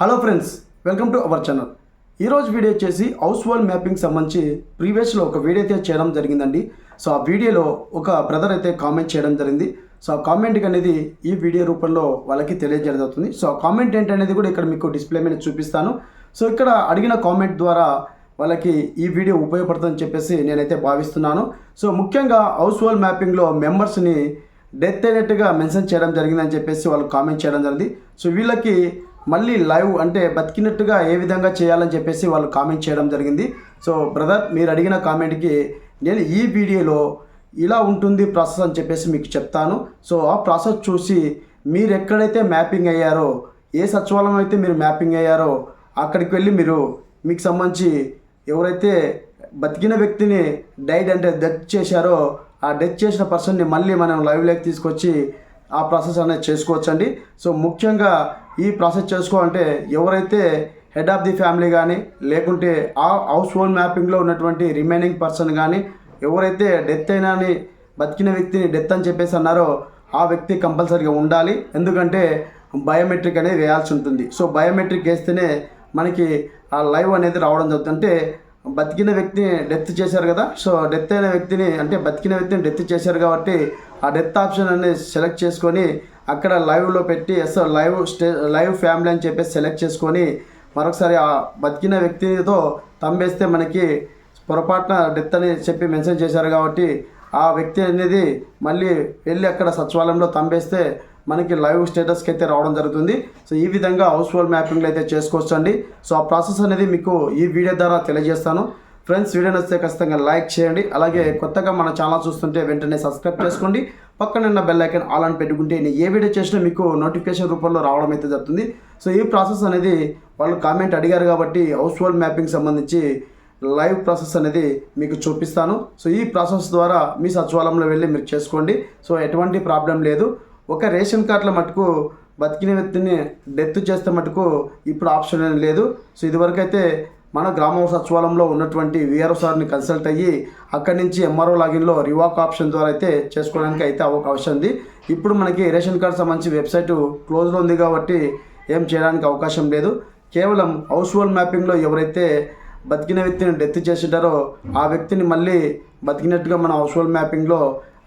Hello friends welcome to our channel ఈరోజు video వచ్చేసి household mapping సంబంధించి ప్రీవియస్లో ఒక వీడియో అయితే చేయడం జరిగిందండి. సో ఆ వీడియోలో ఒక బ్రదర్ అయితే కామెంట్ చేయడం జరిగింది. సో ఆ కామెంట్కి అనేది ఈ వీడియో రూపంలో వాళ్ళకి తెలియజేయబడుతుంది. సో ఆ కామెంట్ ఏంటనేది కూడా ఇక్కడ మీకు డిస్ప్లే మీద చూపిస్తాను. సో ఇక్కడ అడిగిన కామెంట్ ద్వారా వాళ్ళకి ఈ వీడియో ఉపయోగపడుతుందని చెప్పేసి నేనైతే భావిస్తున్నాను. సో ముఖ్యంగా హౌస్ వాల్ మ్యాపింగ్లో మెంబర్స్ని డెత్ అయినట్టుగా మెన్షన్ చేయడం జరిగిందని చెప్పేసి వాళ్ళు కామెంట్ చేయడం జరిగింది. సో వీళ్ళకి మళ్ళీ లైవ్ అంటే బతికినట్టుగా ఏ విధంగా చేయాలని చెప్పేసి వాళ్ళు కామెంట్ చేయడం జరిగింది. సో బ్రదర్ మీరు అడిగిన కామెంట్కి నేను ఈ వీడియోలో ఇలా ఉంటుంది ప్రాసెస్ అని చెప్పేసి మీకు చెప్తాను. సో ఆ ప్రాసెస్ చూసి మీరు ఎక్కడైతే మ్యాపింగ్ అయ్యారో ఏ సచివాలయం అయితే మీరు మ్యాపింగ్ అయ్యారో అక్కడికి వెళ్ళి మీరు మీకు సంబంధించి ఎవరైతే బతికిన వ్యక్తిని డైడ్ అంటే డెత్ చేశారో ఆ డెత్ చేసిన పర్సన్ని మళ్ళీ మనం లైవ్లోకి తీసుకొచ్చి ఆ ప్రాసెస్ అనేది చేసుకోవచ్చండి. సో ముఖ్యంగా ఈ ప్రాసెస్ చేసుకోవాలంటే ఎవరైతే హెడ్ ఆఫ్ ది ఫ్యామిలీ కానీ లేకుంటే ఆ హౌస్ హోల్డ్ మ్యాపింగ్లో ఉన్నటువంటి రిమైనింగ్ పర్సన్ కానీ ఎవరైతే డెత్ అయినా అని బతికిన వ్యక్తిని డెత్ అని చెప్పేసి అన్నారో ఆ వ్యక్తి కంపల్సరీగా ఉండాలి. ఎందుకంటే బయోమెట్రిక్ అనేది వేయాల్సి ఉంటుంది. సో బయోమెట్రిక్ వేస్తేనే మనకి ఆ లైవ్ అనేది రావడం జరుగుతుంది. అంటే బతికిన వ్యక్తిని డెత్ చేశారు కదా సో డెత్ అయిన వ్యక్తిని అంటే బతికిన వ్యక్తిని డెత్ చేశారు కాబట్టి ఆ డెత్ ఆప్షన్ అనేది సెలెక్ట్ చేసుకొని అక్కడ లైవ్లో పెట్టి yes live stay live family అని చెప్పేసి సెలెక్ట్ చేసుకొని మరొకసారి ఆ బతికిన వ్యక్తితో తంబేస్తే మనకి పొరపాటున డెత్ అని చెప్పి మెన్షన్ చేశారు కాబట్టి ఆ వ్యక్తి అనేది మళ్ళీ వెళ్ళి అక్కడ సచివాలయంలో తంబేస్తే మనకి లైవ్ స్టేటస్కి అయితే రావడం జరుగుతుంది. సో ఈ విధంగా హౌస్ హోల్డ్ మ్యాపింగ్లో అయితే చేసుకోవచ్చండి. సో ఆ ప్రాసెస్ అనేది మీకు ఈ వీడియో ద్వారా తెలియజేస్తాను. ఫ్రెండ్స్ వీడియో నచ్చితే ఖచ్చితంగా లైక్ చేయండి. అలాగే కొత్తగా మన ఛానల్ చూస్తుంటే వెంటనే సబ్స్క్రైబ్ చేసుకోండి. పక్కన ఉన్న బెల్ ఐకన్ ఆల్ అని పెట్టుకుంటే నేను ఏ వీడియో చేసినా మీకు నోటిఫికేషన్ రూపంలో రావడం అయితే జరుగుతుంది. సో ఈ ప్రాసెస్ అనేది వాళ్ళు కామెంట్ అడిగారు కాబట్టి హౌస్ హోల్డ్ మ్యాపింగ్ సంబంధించి లైవ్ ప్రాసెస్ అనేది మీకు చూపిస్తాను. సో ఈ ప్రాసెస్ ద్వారా మీ సచివాలయంలో వెళ్ళి మీరు చేసుకోండి. సో ఎటువంటి ప్రాబ్లం లేదు. ఒక రేషన్ కార్డుల మటుకు బతికిన వ్యక్తిని డెత్ చేస్తే మటుకు ఇప్పుడు ఆప్షన్ ఏం లేదు. సో ఇదివరకైతే మన గ్రామ సచివాలయంలో ఉన్నటువంటి విఆర్ఓ సార్ని కన్సల్ట్ అయ్యి అక్కడి నుంచి ఎంఆర్ఓ లాగిన్లో రివాక్ ఆప్షన్ ద్వారా అయితే చేసుకోవడానికి అయితే అవకాశం ఉంది. ఇప్పుడు మనకి రేషన్ కార్డ్ సంబంధించి వెబ్సైట్ క్లోజ్లో ఉంది కాబట్టి ఏం చేయడానికి అవకాశం లేదు. కేవలం హౌస్ హోల్డ్ మ్యాపింగ్లో ఎవరైతే బతికిన వ్యక్తిని డెత్ చేసింటారో ఆ వ్యక్తిని మళ్ళీ బతికినట్టుగా మన హౌస్ హోల్డ్ మ్యాపింగ్లో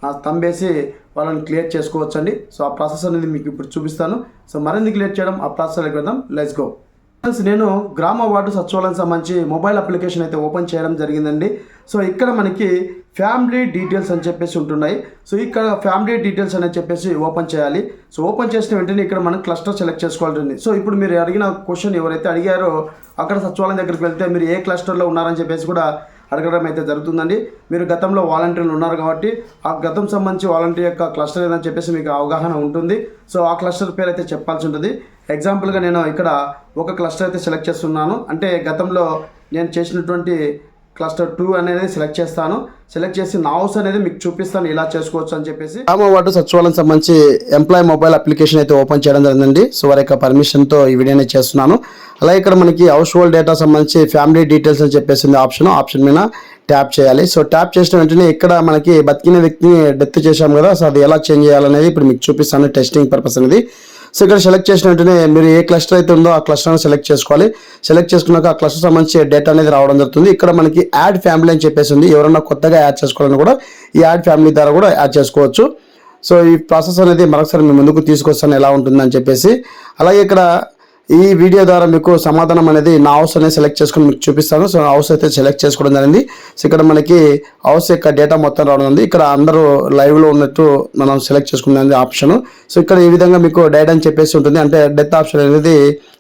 ఆ తంబేసి వాళ్ళని క్లియర్ చేసుకోవచ్చండి. సో ఆ ప్రాసెస్ అనేది మీకు ఇప్పుడు చూపిస్తాను. సో మరింత క్లియర్ చేయడం ఆ ప్రాసెస్ వెళ్దాం లెట్స్ గో. ఫ్రెండ్స్ నేను గ్రామ వార్డు సచివాలయం సంబంధించి మొబైల్ అప్లికేషన్ అయితే ఓపెన్ చేయడం జరిగిందండి. సో ఇక్కడ మనకి ఫ్యామిలీ డీటెయిల్స్ అని చెప్పేసి ఉంటున్నాయి. సో ఇక్కడ ఫ్యామిలీ డీటెయిల్స్ అని చెప్పేసి ఓపెన్ చేయాలి. సో ఓపెన్ చేసిన వెంటనే ఇక్కడ మనం క్లస్టర్ సెలెక్ట్ చేసుకోవాలండి సో ఇప్పుడు మీరు అడిగిన క్వశ్చన్ ఎవరైతే అడిగారో అక్కడ సచివాలయం దగ్గరికి వెళ్తే మీరు ఏ క్లస్టర్లో ఉన్నారని చెప్పేసి కూడా అడగడం అయితే జరుగుతుందండి. మీరు గతంలో వాలంటీర్లు ఉన్నారు కాబట్టి ఆ గతం సంబంధించి వాలంటీర్ యొక్క క్లస్టర్ ఏదని చెప్పేసి మీకు అవగాహన ఉంటుంది. సో ఆ క్లస్టర్ పేరు అయితే చెప్పాల్సి ఉంటుంది. ఎగ్జాంపుల్గా నేను ఇక్కడ ఒక క్లస్టర్ అయితే సెలెక్ట్ చేస్తున్నాను. అంటే గతంలో నేను చేసినటువంటి క్లస్టర్ టూ అనేది సెలెక్ట్ చేస్తాను. సెలెక్ట్ చేసి నా హౌస్ అనేది మీకు చూపిస్తాను. ఇలా చేసుకోవచ్చు అని చెప్పేసి. గ్రామ వార్డు సచివాలయం సంబంధించి ఎంప్లాయ్ మొబైల్ అప్లికేషన్ అయితే ఓపెన్ చేయడం జరిగిందండి. సో వారి యొక్క పర్మిషన్తో ఈ వీడియోనే చేస్తున్నాను. అలాగే ఇక్కడ మనకి హౌస్ హోల్డ్ డేటా సంబంధించి ఫ్యామిలీ డీటెయిల్స్ అని చెప్పేసింది ఆప్షన్ ఆప్షన్ మీద ట్యాప్ చేయాలి. సో ట్యాప్ చేసిన వెంటనే ఇక్కడ మనకి బతికిన వ్యక్తిని డెత్ చేశాం కదా. సో అది ఎలా చేంజ్ చేయాలనేది ఇప్పుడు మీకు చూపిస్తాను. టెస్టింగ్ పర్పస్ అనేది. సో ఇక్కడ సెలెక్ట్ చేసిన వెంటనే మీరు ఏ క్లస్టర్ అయితే ఉందో ఆ క్లస్టర్ సెలెక్ట్ చేసుకోవాలి. సెలెక్ట్ చేసుకున్నాక ఆ క్లస్టర్ సంబంధించి డేటా అనేది రావడం జరుగుతుంది. ఇక్కడ మనకి యాడ్ ఫ్యామిలీ అని చెప్పేసి ఉంది. ఎవరన్నా కొత్తగా యాడ్ చేసుకోవాలని కూడా ఈ యాడ్ ఫ్యామిలీ ద్వారా కూడా యాడ్ చేసుకోవచ్చు. సో ఈ ప్రాసెస్ అనేది మరొకసారి మీ ముందుకు తీసుకొస్తాను. ఎలా ఉంటుందని చెప్పేసి. అలాగే ఇక్కడ ఈ వీడియో ద్వారా మీకు సమాధానం అనేది నా హౌస్ అనేది సెలెక్ట్ చేసుకుని మీకు చూపిస్తాను. సో హౌస్ అయితే సెలెక్ట్ చేసుకోవడం జరిగింది. సో ఇక్కడ మనకి హౌస్ యొక్క డేటా మొత్తం రావడం ఉంది. ఇక్కడ అందరూ లైవ్లో ఉన్నట్టు మనం సెలెక్ట్ చేసుకున్నది ఆప్షన్ సో ఇక్కడ ఈ విధంగా మీకు డైట్ అని చెప్పేసి ఉంటుంది. అంటే డెత్ ఆప్షన్ అనేది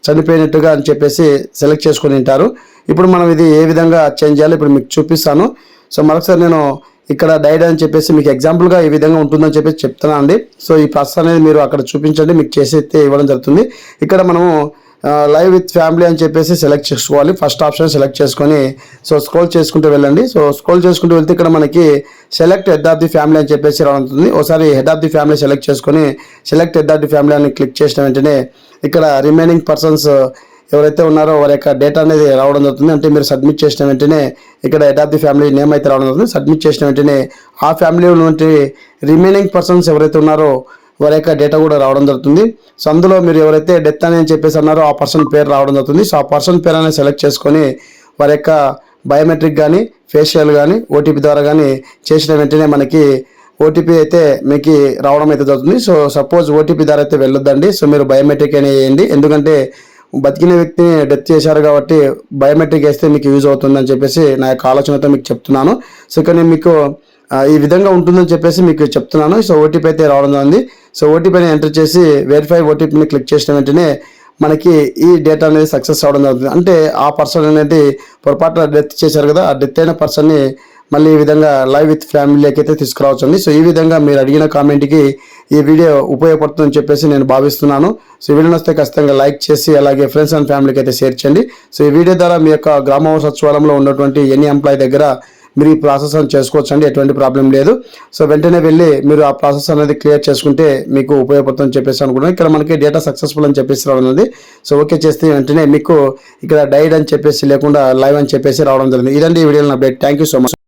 చనిపోయినట్టుగా అని చెప్పేసి సెలెక్ట్ చేసుకుని ఉంటారు. ఇప్పుడు మనం ఇది ఏ విధంగా చేంజ్ చేయాలి ఇప్పుడు మీకు చూపిస్తాను. సో మరొకసారి నేను ఇక్కడ డైడ్ అని చెప్పేసి మీకు ఎగ్జాంపుల్గా ఈ విధంగా ఉంటుందని చెప్పేసి చెప్తున్నాను అండి సో ఈ ప్రాసెస్ అనేది మీరు అక్కడ చూపించండి. మీకు చేసి ఇవ్వడం జరుగుతుంది. ఇక్కడ మనము లైవ్ విత్ ఫ్యామిలీ అని చెప్పేసి సెలెక్ట్ చేసుకోవాలి. ఫస్ట్ ఆప్షన్ సెలెక్ట్ చేసుకొని సో స్క్రోల్ చేసుకుంటూ వెళ్ళండి. సో స్క్రోల్ చేసుకుంటూ వెళ్తే ఇక్కడ మనకి select head of the family అని చెప్పేసి రానుంటుంది. ఒకసారి head of the family select చేసుకొని select head of the family అని క్లిక్ చేసిన వెంటనే ఇక్కడ రిమైనింగ్ పర్సన్స్ ఎవరైతే ఉన్నారో వారి యొక్క డేటా అనేది రావడం జరుగుతుంది. అంటే మీరు సబ్మిట్ చేసిన వెంటనే ఇక్కడ head of the family name అయితే రావడం జరుగుతుంది. సబ్మిట్ చేసిన వెంటనే ఆ ఫ్యామిలీ ఉన్నటువంటి రిమైనింగ్ పర్సన్స్ ఎవరైతే ఉన్నారో వారి యొక్క డేటా కూడా రావడం జరుగుతుంది. సో అందులో మీరు ఎవరైతే డెత్ అని చెప్పేసి అన్నారో ఆ పర్సన్ పేరు రావడం జరుగుతుంది. సో ఆ పర్సన్ పేరు అనేది సెలెక్ట్ చేసుకొని వారి యొక్క బయోమెట్రిక్ కానీ ఫేషియల్ కానీ ఓటీపీ ద్వారా కానీ చేసిన వెంటనే మనకి ఓటీపీ అయితే మీకు రావడం అయితే జరుగుతుంది. సో సపోజ్ ఓటీపీ ద్వారా అయితే వెళ్ళొద్దండి. సో మీరు బయోమెట్రిక్ అనే వేయండి. ఎందుకంటే బతికిన వ్యక్తిని డెత్ చేశారు కాబట్టి బయోమెట్రిక్ వేస్తే మీకు యూజ్ అవుతుందని చెప్పేసి నా యొక్క ఆలోచనతో మీకు చెప్తున్నాను. సో ఇక్కడ నేను మీకు ఈ విధంగా ఉంటుందని చెప్పేసి మీకు చెప్తున్నాను. సో ఓటీపీ అయితే రావడం జరిగింది. సో ఓటీపీని ఎంటర్ చేసి వెరిఫై ఓటీపీని క్లిక్ చేసిన వెంటనే మనకి ఈ డేటా అనేది సక్సెస్ అవ్వడం జరుగుతుంది. అంటే ఆ పర్సన్ అనేది పొరపాటున డెత్ చేశారు కదా ఆ డెత్ అయిన పర్సన్ని మళ్ళీ ఈ విధంగా లైవ్ విత్ ఫ్యామిలీకి అయితే తీసుకురావచ్చండి సో ఈ విధంగా మీరు అడిగిన కామెంట్కి ఈ వీడియో ఉపయోగపడుతుందని చెప్పేసి నేను భావిస్తున్నాను. సో ఈ వీడియో వస్తే ఖచ్చితంగా లైక్ చేసి అలాగే ఫ్రెండ్స్ అండ్ ఫ్యామిలీకి అయితే షేర్ చేయండి. సో ఈ వీడియో ద్వారా మీ యొక్క గ్రామ సచివాలయంలో ఉన్నటువంటి ఎన్ని ఎంప్లాయీ దగ్గర మీరు ఈ ప్రాసెస్ అని చేసుకోవచ్చు అండి ఎటువంటి ప్రాబ్లం లేదు. సో వెంటనే వెళ్ళి మీరు ఆ ప్రాసెస్ అనేది క్లియర్ చేసుకుంటే మీకు ఉపయోగపడుతుందని చెప్పేసి అనుకుంటున్నాను ఇక్కడ మనకి డేటా సక్సెస్ఫుల్ అని చెప్పేసి రావడం సో ఓకే చేస్తే వెంటనే మీకు ఇక్కడ డైడ్ అని చెప్పేసి లేకుండా లైవ్ అని చెప్పేసి రావడం జరిగింది. ఇదండి ఈ వీడియోలో update thank you so much